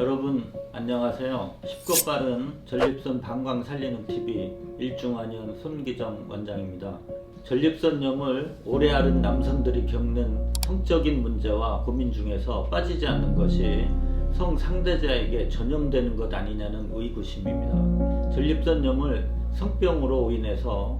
여러분 안녕하세요. 쉽고 빠른 전립선 방광 살리는 TV 일중환연 손기정 원장입니다. 전립선염을 오래 앓은 남성들이 겪는 성적인 문제와 고민 중에서 빠지지 않는 것이 성 상대자에게 전염되는 것 아니냐는 의구심입니다. 전립선염을 성병으로 인해서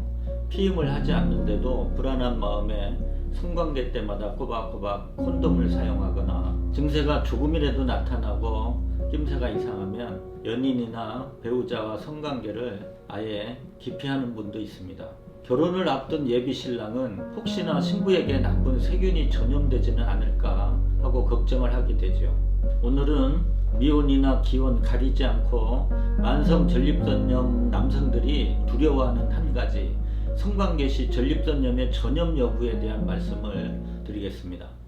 피임을 하지 않는데도 불안한 마음에 성관계 때마다 꼬박꼬박 콘돔을 사용하거나 증세가 조금이라도 나타나고 낌새가 이상하면 연인이나 배우자와 성관계를 아예 기피하는 분도 있습니다. 결혼을 앞둔 예비 신랑은 혹시나 신부에게 나쁜 세균이 전염되지는 않을까 하고 걱정을 하게 되죠. 오늘은 미혼이나 기혼 가리지 않고 만성 전립선염 남성들이 두려워하는 한 가지 성관계 시 전립선염의 전염 여부에 대한 말씀을 드리겠습니다.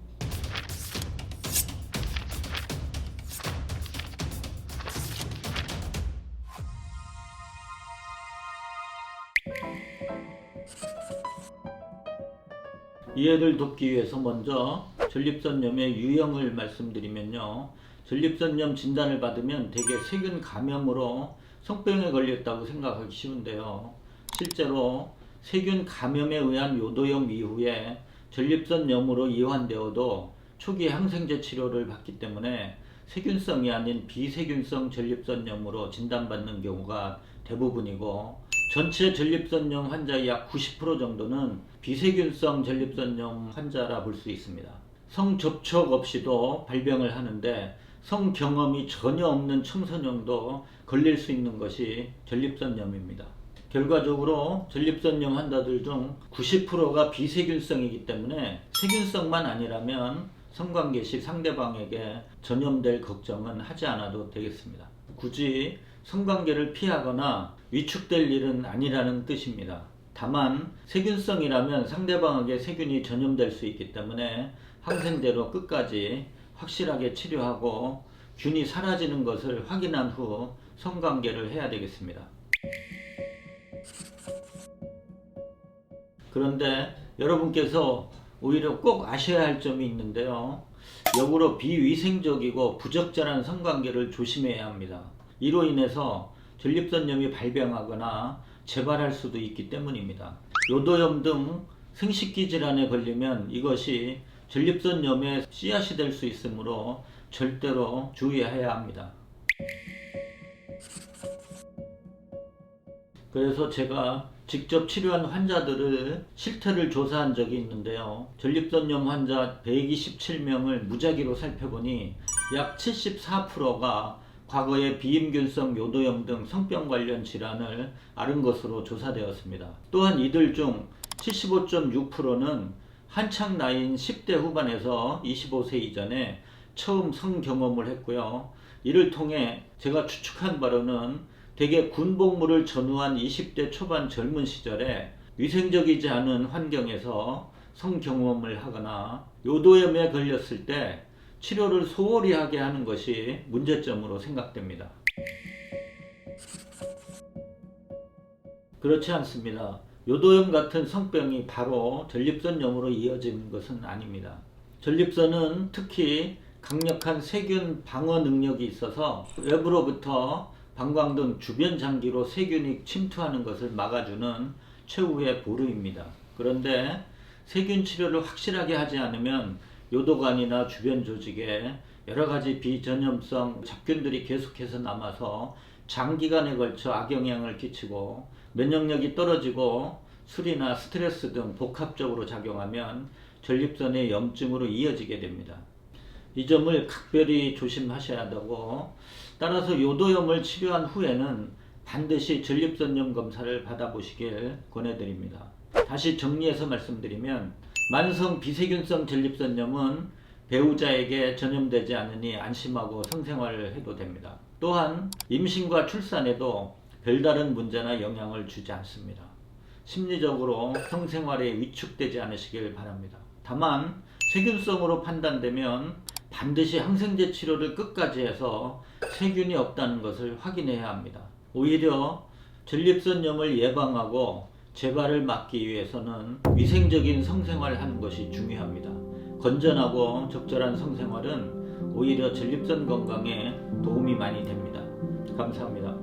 이해를 돕기 위해서 먼저 전립선염의 유형을 말씀드리면요. 전립선염 진단을 받으면 대개 세균 감염으로 성병에 걸렸다고 생각하기 쉬운데요. 실제로 세균 감염에 의한 요도염 이후에 전립선염으로 이완되어도 초기 항생제 치료를 받기 때문에 세균성이 아닌 비세균성 전립선염으로 진단받는 경우가 대부분이고 전체 전립선염 환자의 약 90% 정도는 비세균성 전립선염 환자라 볼 수 있습니다. 성 접촉 없이도 발병을 하는데 성 경험이 전혀 없는 청소년도 걸릴 수 있는 것이 전립선염입니다. 결과적으로 전립선염 환자들 중 90%가 비세균성이기 때문에 세균성만 아니라면 성관계 시 상대방에게 전염될 걱정은 하지 않아도 되겠습니다. 굳이 성관계를 피하거나 위축될 일은 아니라는 뜻입니다. 다만 세균성이라면 상대방에게 세균이 전염될 수 있기 때문에 항생제로 끝까지 확실하게 치료하고 균이 사라지는 것을 확인한 후 성관계를 해야 되겠습니다. 그런데 여러분께서 오히려 꼭 아셔야 할 점이 있는데요. 역으로 비위생적이고 부적절한 성관계를 조심해야 합니다. 이로 인해서 전립선염이 발병하거나 재발할 수도 있기 때문입니다. 요도염 등 생식기 질환에 걸리면 이것이 전립선염의 씨앗이 될 수 있으므로 절대로 주의해야 합니다. 그래서 제가 직접 치료한 환자들을 실태를 조사한 적이 있는데요. 전립선염 환자 127명을 무작위로 살펴보니 약 74%가 과거에 비임균성 요도염 등 성병 관련 질환을 앓은 것으로 조사되었습니다. 또한 이들 중 75.6%는 한창 나이인 10대 후반에서 25세 이전에 처음 성 경험을 했고요. 이를 통해 제가 추측한 바로는 대개 군복무를 전후한 20대 초반 젊은 시절에 위생적이지 않은 환경에서 성 경험을 하거나 요도염에 걸렸을 때 치료를 소홀히 하게 하는 것이 문제점으로 생각됩니다. 그렇지 않습니다. 요도염 같은 성병이 바로 전립선염으로 이어지는 것은 아닙니다. 전립선은 특히 강력한 세균 방어 능력이 있어서 외부로부터 방광 등 주변 장기로 세균이 침투하는 것을 막아주는 최후의 보루입니다. 그런데 세균 치료를 확실하게 하지 않으면 요도관이나 주변 조직에 여러 가지 비전염성 잡균들이 계속해서 남아서 장기간에 걸쳐 악영향을 끼치고 면역력이 떨어지고 술이나 스트레스 등 복합적으로 작용하면 전립선의 염증으로 이어지게 됩니다. 이 점을 각별히 조심하셔야 되고 따라서 요도염을 치료한 후에는 반드시 전립선염 검사를 받아보시길 권해드립니다. 다시 정리해서 말씀드리면 만성 비세균성 전립선염은 배우자에게 전염되지 않으니 안심하고 성생활을 해도 됩니다. 또한 임신과 출산에도 별다른 문제나 영향을 주지 않습니다. 심리적으로 성생활에 위축되지 않으시길 바랍니다. 다만 세균성으로 판단되면 반드시 항생제 치료를 끝까지 해서 세균이 없다는 것을 확인해야 합니다. 오히려 전립선염을 예방하고 재발을 막기 위해서는 위생적인 성생활을 하는 것이 중요합니다. 건전하고 적절한 성생활은 오히려 전립선 건강에 도움이 많이 됩니다. 감사합니다.